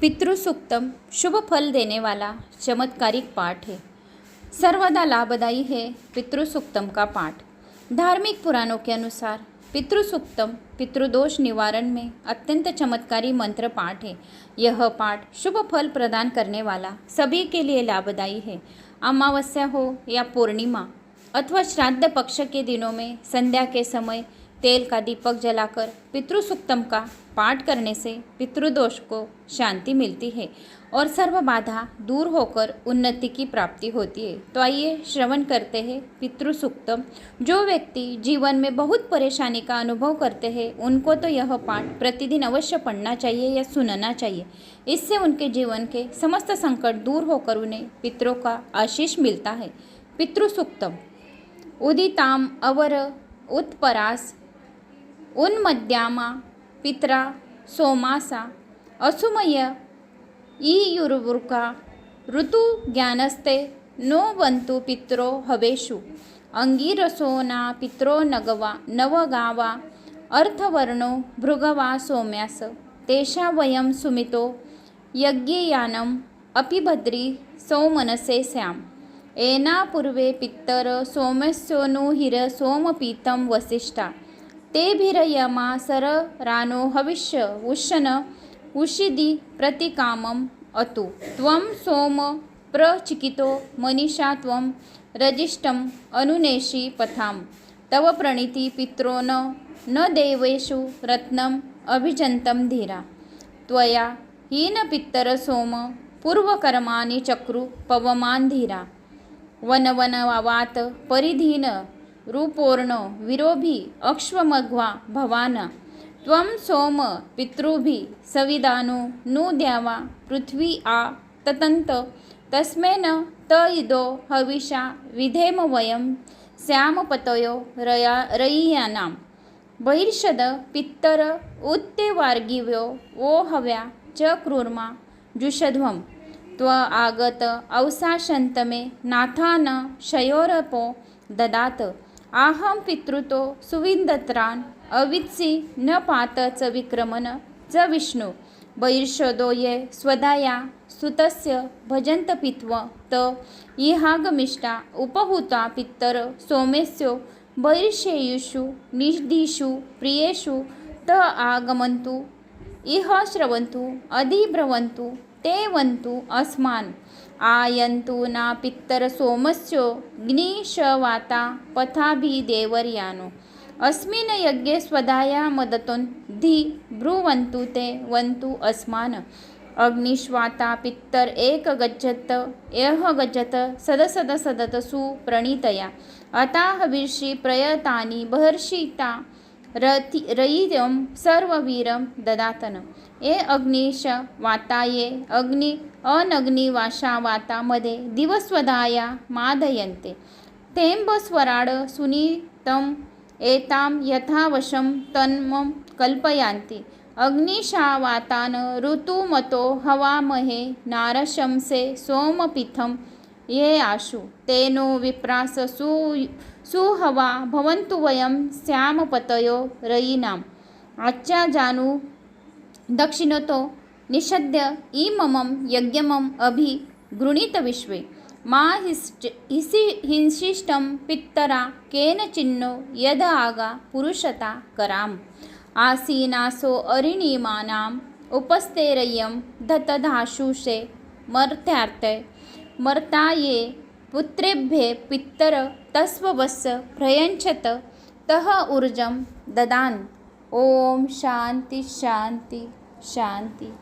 पितृसुक्तम शुभ फल देने वाला चमत्कारिक पाठ है। सर्वदा लाभदायी है पितृसुक्तम का पाठ। धार्मिक पुराणों के अनुसार पितृसुक्तम पितृदोष निवारण में अत्यंत चमत्कारी मंत्र पाठ है। यह पाठ शुभ फल प्रदान करने वाला सभी के लिए लाभदायी है। अमावस्या हो या पूर्णिमा अथवा श्राद्ध पक्ष के दिनों में संध्या के समय तेल का दीपक जलाकर पितृसुक्तम का पाठ करने से पितृदोष को शांति मिलती है और सर्व बाधा दूर होकर उन्नति की प्राप्ति होती है। तो आइए श्रवण करते हैं पितृसुक्तम। जो व्यक्ति जीवन में बहुत परेशानी का अनुभव करते हैं, उनको तो यह पाठ प्रतिदिन अवश्य पढ़ना चाहिए या सुनना चाहिए। इससे उनके जीवन के समस्त संकट दूर होकर उन्हें पितरों का आशीष मिलता है। पितृसुक्तम। उदिताम अवर उत्परास उन्मद्यामा पित्रा सोमासा असुमय ईयुर्वृका ऋतुज्ञानस्ते नो बंतु पित्रो हवेषु अंगीरसो ना पित्रो नगवा नवगावा अर्थवर्णो भृगवा सोम्यास तेषा वयं सुमितो यज्ञयानम् अपि भद्री सौमनसे स्याम् एना पूर्वे पित्तर सोमस्योनुहिर सोमपीतं वसिष्ठा तेभिरयमा सर रानो हविष्य उष्ण उषिदि प्रतिकामम् अतु। त्वं सोम प्रचिकितो मनीषा त्वं रजिष्टम् अनुनेषि पथां तव प्रणीति पित्रो न न देवेषु रत्नम् अभिजन्तं धीरा। त्वया हीनपित्तर सोम पूर्वकर्माणि चक्रु पवमान् धीरा। वनवनवात परिधीन रूपोर्ण विरोभी अक्ष्वमघ्वा भवाना। त्वं सोम पितृभिः सविदानो नु द्यावा पृथ्वी आ ततन्त। तस्मेन त इदो हविषा विधेम वयं श्यामपतयो रया रयीयानां बहिर्षद पित्तर उत्तेवार्गिव्यो वो हव्या च क्रूर्मा जुषध्वं। त्व आगत अवसाशन्तमे नाथान शयोरपो ददात। आहम पितृतो सुविन्दत्रान् अवित्सि न पात च विक्रमन च विष्णू। बहिर्षदो ये स्वदाया सुतस्य भजंत पित्व त इहागमिष्टा उपहूता पित्तर सोमेस्यो। बहिर्षेयुषु निषदीषु प्रियेषु त आगमन्तु इह श्रवन्तु अधिभ्रवंतु ते वन्तु अस्मान्। आयन्तु ना पित्तर सोमस्यो ग्निशवाता पथाभिदेवर्यानो। अस्मिन् यज्ञे स्वदाया मदतोन् धि ब्रुवन्तु ते वन्तु अस्मान्। अग्निश्वाता पित्तर एक गच्छत यह गच्छत सदसद सदत सुप्रणीतया अताह विर्षि प्रयतानि बहर्षिता रथि रयिरं सर्ववीरं ददातन। ए अग्निश वाताये अग्नि अनग्निवाशा वातामध्ये दिवस्वधाया मादयन्ते। तेंब स्वराड सुनीतम एतां यथावशं तन्मं कल्पयन्ति। अग्निशावातान् ऋतुमतो हवामहे नारशंसे सोमपीठं ये आशु तेनो विप्रास सु सुहवा भवन्तु वयं श्यामपतयो रयीनाम। आजच्या जानू दक्षिणतो निषद्य इममम यज्ञमम् अभि गृणीत विश्वे। मा हिश्च हिसि हिंसिष्टं पित्तरा केन चिन्नो यद आगा पुरुषता कराम्। आसीनासो अरिणीमानाम् उपस्तेरय्यं दतधाशुषे मर्त्यार्थे मर्ताये पुत्रेभ्ये पित्तर तस्ववस्य प्रयच्छत तः ऊर्जं ददान्। ॐ शान्ति शान्ति शान्ति